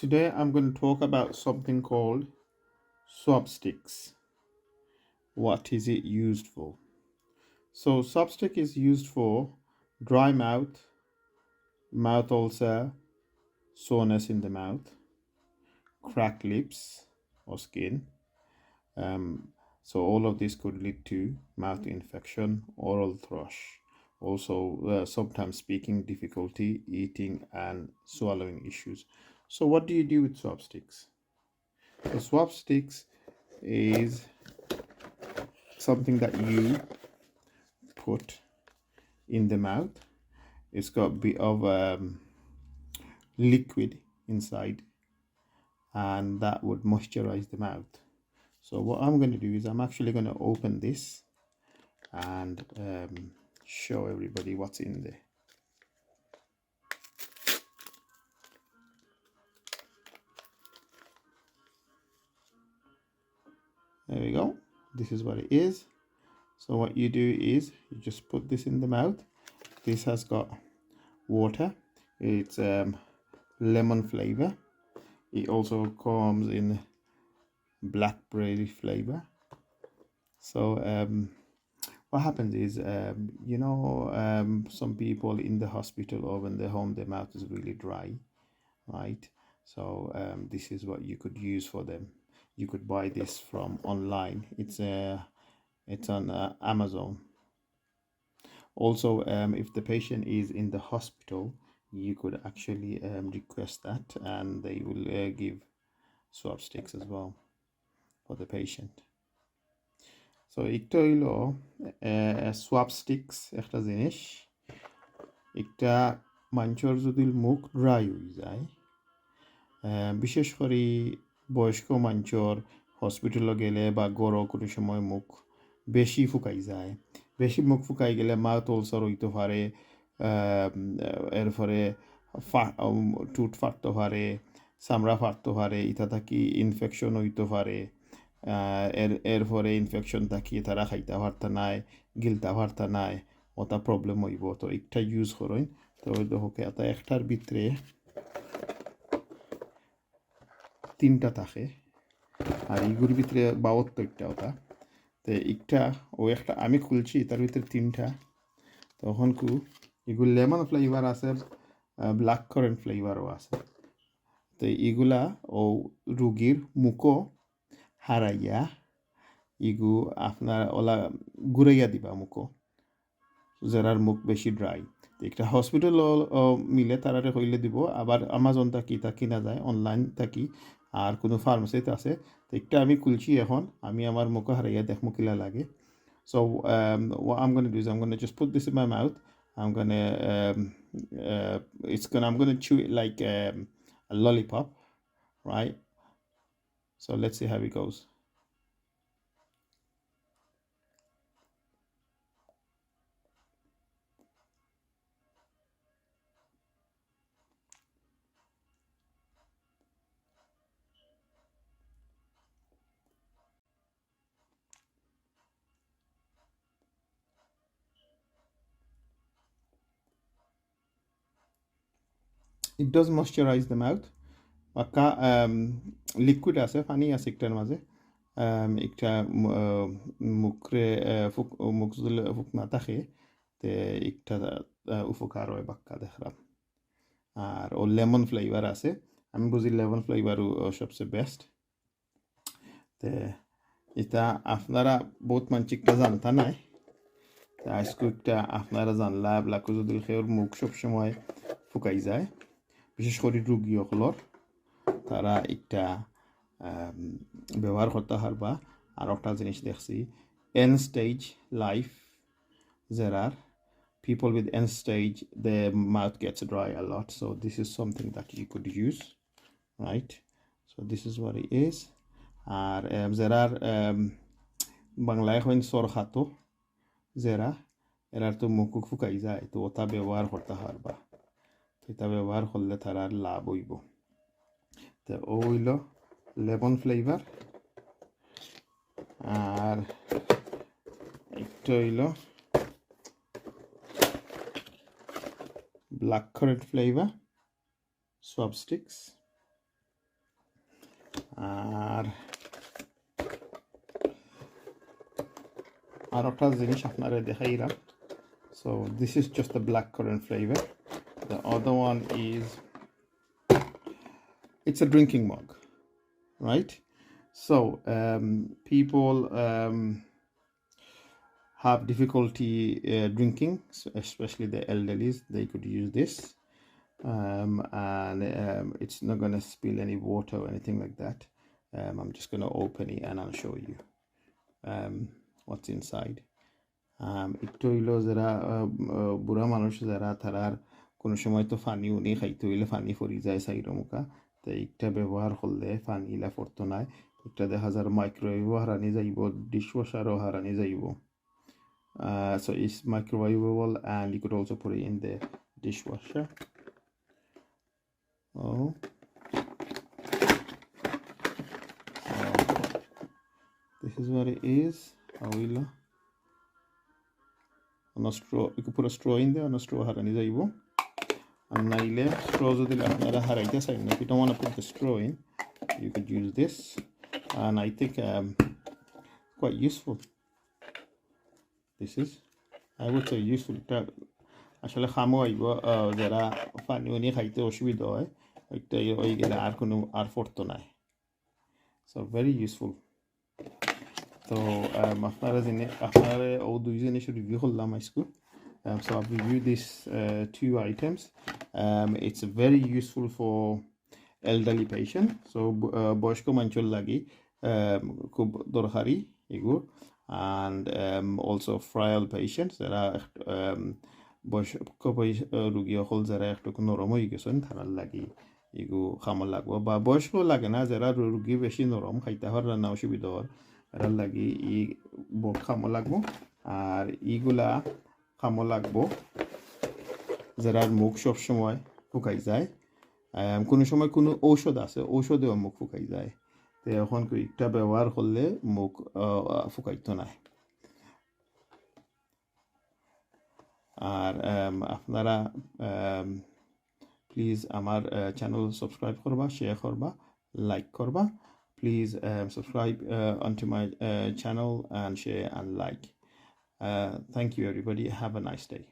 Today I'm going to talk about something called swab sticks. What is it used for? So, swab stick is used for dry mouth, mouth ulcer, soreness in the mouth, cracked lips or skin. Um, so, all of this could lead to mouth infection, oral thrush, also uh, sometimes speaking difficulty, eating, and swallowing issues. So, what do you do with swab sticks? So, swab sticks is something that you put in the mouth. It's got a bit of um, liquid inside, and that would moisturize the mouth. So, what I'm going to do is I'm actually going to open this and um, show everybody what's in there. There we go. This is what it is. So what you do is you just put this in the mouth. This has got water. It's um, lemon flavor. It also comes in blackberry flavor. So um, what happens is, um, you know, um, some people in the hospital or when they're home, their mouth is really dry, right? So um, this is what you could use for them You could buy this from online. It's a, it's on uh, Amazon. Also, um, if the patient is in the hospital, you could actually um, request that, and they will uh, give swab sticks as well for the patient. So একটা হইল swap sticks একটা জিনিস একটা মানুষের যদি মুখ dry হয়ে যায় আহ, বিশেষ করে বয়স্ক মানুষের হসপিটালে গেলে বা গড় কোনো সময় মুখ বেশি ফুকাই যায়। বেশি মুখ ফুকাই গেলে মাউথ ulcer হইতে পারে আহ, এরপরে ফা- টুট ফাটতে পারে চামড়া ফাটতে পারে ইটা থাকি ইনফেকশন হইতে পারে আহ, এর এরপরে ইনফেকশন থাকি তারা খাইতে পারতা নাই গিলতে পারতা নাই ওটা প্রবলেম হইব। তো একটা ইউজ করেন তো দেখোকে এটা একটার ভিতরে তিনটা থাকে। আর ইগুর ভিতরে বাহাত্তরটা ওটা। তো একটা, ও একটা আমি খুলছি, তার ভিতরে তিনটা। তখন কু এগুলো লেমন ফ্লেভার আছে ব্ল্যাক কারেন্ট ফ্লেভারও আছে। তো এগুলা ও রুগীর মুখও হারাইয়া ইগু আপনার ওলা ঘুরাইয়া দিবা মুখো যারার মুখ বেশি ড্রাই। একটা হসপিটাল মিলে তারারে হইলে দিব। আবার আমাজন থাকি, তা কিনা যায়, অনলাইন থাকি। আর কোনো ফার্মেসিতে আছে তো একটা আমি খুলছি এখন আমি আমার মুখে হারাইয়া দেখ মুখিলা লাগে so what I'm going to do is I'm going to just put this in my mouth I'm going to um, uh, it's going to I'm going to chew it like um, a lollipop right so let's see how it goes it does moisturize the mouth বাক্কা liquid আছে পানি আছে একটার মাঝে। Um, একটা মুখরে ফুক মুখ ফুক না থাকে তে একটা উপকার হয় বাক্কা দেখলাম আর ও লেমন ফ্লেভার আছে। আমি বুঝি লেমন ফ্লেভারও সবচেয়ে বেস্ট তে এটা আপনারা বহুত মানচিকটা জানতা নাই। আজকে একটা আপনারা জানলা ব্লাকো যদি খেয়ের মুখ সবসময় ফুকাই যায়। বিশেষ করে রুগী তারা একটা ব্যবহার করতে হারবা আর একটা জিনিস দেখছি এন স্টেজ লাইফ জের are people with in stage they mouth gets dry lot so this is something that you could use right so this is what is আর জের আর বাংলায় হইন সর খাতো জেরা এরা তো মুখ ফুকাই যায় তো ওটা ব্যবহার করতে হারবা এটা ব্যবহার করলে তার আর লাভ হইব। তা ও হইল লেবন ফ্লেভার আর একটু হইল ব্ল্যাক করেন্ট ফ্লেভার সবস্টিক্স আর আর একটা জিনিস আপনারা রাখ so this is just the black currant flavour the other one is it's a drinking mug right so um, people um, have difficulty uh, drinking so especially the elderly they could use this um, and um, it's not going to spill any water or anything like that um, i'm just going to open it and i'll show you um, what's inside um, একটু হইলো যারা আহ, আহ, বুড়া মানুষ যারা তারার কোনো সময় তো ফানি উনি খাইতে হইলে ফানি ফরি যায় সাইরম মুখা। তো এইটা ব্যবহার করলে ফানি ইলা ফরতো নাই এটা দেখা যার মাইক্রোওয়েভও হারানি যাইব ডিশ ওয়াশারও হারানি যাইব। So is microwave and you could also for in the dishwasher O. This is war is হাউইল অন পুরো ইন দ্য অন স্ট্রো হারানি যাইব। And naile straw যদি আপনারা হারাইতে চাই না if you don't want to put the straw in you could use this and I think um, quite useful this is I would say useful এটা আসলে খামো আইব আহ, যারা পানি উনি খাইতে অসুবিধা হয় একটা ওই গেলে আর কোনো আর ফরতো নাই সো ভেরি ইউজফুল তো um, আপনারা জেনে আপনারা ও দুই জিনিস রিভিউ করলাম আজকে Um, so I've reviewed these uh, two items. Um, it's very useful for elderly patient. So বয়স্ক মানুষের লাগি খুব দরকারি এগুলো and um, also frail patients যারা বয়স্ক রুগী সকল যারা একটু নরম হয়ে গেছেন তারার লাগি এগু খামর লাগবো বা বয়স্ক লাগে না যারা রুগী বেশি নরম খাইতে হওয়ার রান্না অসুবিধা হওয়ার এরার লাগি ই বোট খামো লাগবো আর ইগুলা খামো লাগবো যারা মুখ সবসময় ফুকাই যায় কোনো সময় কোনো ঔষধ আছে ঔষধেও মুখ ফুকাই যায়। তো এখন একটা ব্যবহার করলে মুখ ফুকাইতো নাই আর আপনারা প্লিজ আমার চ্যানেল সাবস্ক্রাইব করবা শেয়ার করবা লাইক করবা। Please subscribe uh, channel and share and like uh, thank you everybody have a nice day